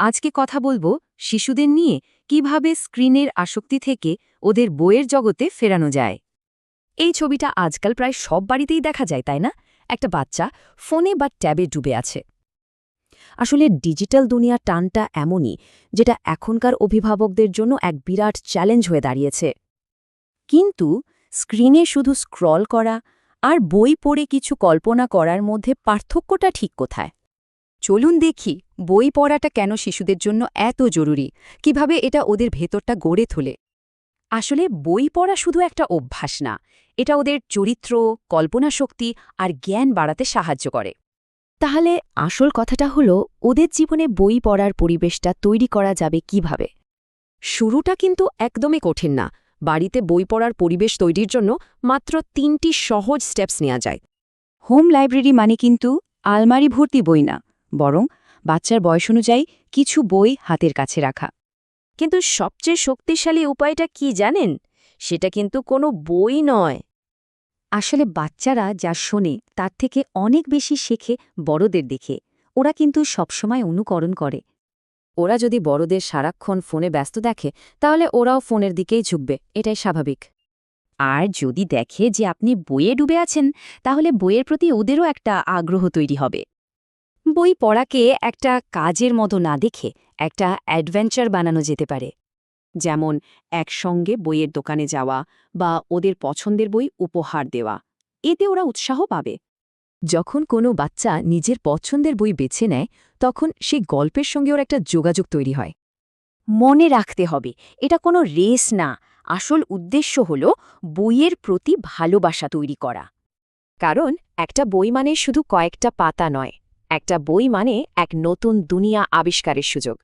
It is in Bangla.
আজকে কথা বলব শিশুদের নিয়ে কীভাবে স্ক্রিনের আসক্তি থেকে ওদের বইয়ের জগতে ফেরানো যায়। এই ছবিটা আজকাল প্রায় সব বাড়িতেই দেখা যায়, তাই না? একটা বাচ্চা ফোনে বা ট্যাবে ডুবে আছে। আসলে ডিজিটাল দুনিয়ার টানটা এমনই, যেটা এখনকার অভিভাবকদের জন্য এক বিরাট চ্যালেঞ্জ হয়ে দাঁড়িয়েছে। কিন্তু স্ক্রিনে শুধু স্ক্রল করা আর বই পড়ে কিছু কল্পনা করার মধ্যে পার্থক্যটা ঠিক কোথায়? চলুন দেখি বই পড়াটা কেন শিশুদের জন্য এত জরুরি? কীভাবে এটা ওদের ভেতরটা গড়ে তোলে? আসলে বই পড়া শুধু একটা অভ্যাস না, এটা ওদের চরিত্র, কল্পনা শক্তি আর জ্ঞান বাড়াতে সাহায্য করে। তাহলে আসল কথাটা হলো, ওদের জীবনে বই পড়ার পরিবেশটা তৈরি করা যাবে কীভাবে? শুরুটা কিন্তু একদমই কঠিন না, বাড়িতে বই পড়ার পরিবেশ তৈরির জন্য মাত্র তিনটি সহজ স্টেপস নেওয়া যায়। হোম লাইব্রেরি মানে কিন্তু আলমারি ভর্তি বই না বরং বাচ্চার বয়স অনুযায়ী কিছু বই হাতের কাছে রাখা। কিন্তু সবচেয়ে শক্তিশালী উপায়টা কি জানেন? সেটা কিন্তু কোনো বই নয়। আসলে বাচ্চারা যা শোনে তার থেকে অনেক বেশি শেখে বড়দের দেখে। ওরা কিন্তু সবসময় অনুকরণ করে। ওরা যদি বড়দের সারাক্ষণ ফোনে ব্যস্ত দেখে, তাহলে ওরাও ফোনের দিকেই ঝুঁকবে। এটাই স্বাভাবিক। আর যদি দেখে যে আপনি বইয়ে ডুবে আছেন, তাহলে বইয়ের প্রতি ওদেরও একটা আগ্রহ তৈরি হবে। বই পড়াকে একটা কাজের মতো না দেখে একটা অ্যাডভেঞ্চার বানানো যেতে পারে। যেমন, একসঙ্গে বইয়ের দোকানে যাওয়া বা ওদের পছন্দের বই উপহার দেওয়া। এতে ওরা উৎসাহ পাবে। যখন কোনো বাচ্চা নিজের পছন্দের বই বেছে নেয়, তখন সেই গল্পের সঙ্গে ওর একটা যোগাযোগ তৈরি হয়। মনে রাখতে হবে, এটা কোনো রেস না। আসল উদ্দেশ্য হল বইয়ের প্রতি ভালোবাসা তৈরি করা। কারণ, একটা বই মানে শুধু কয়েকটা পাতা নয়। একটা বই মানে এক নতুন দুনিয়া আবিষ্কারের সুযোগ।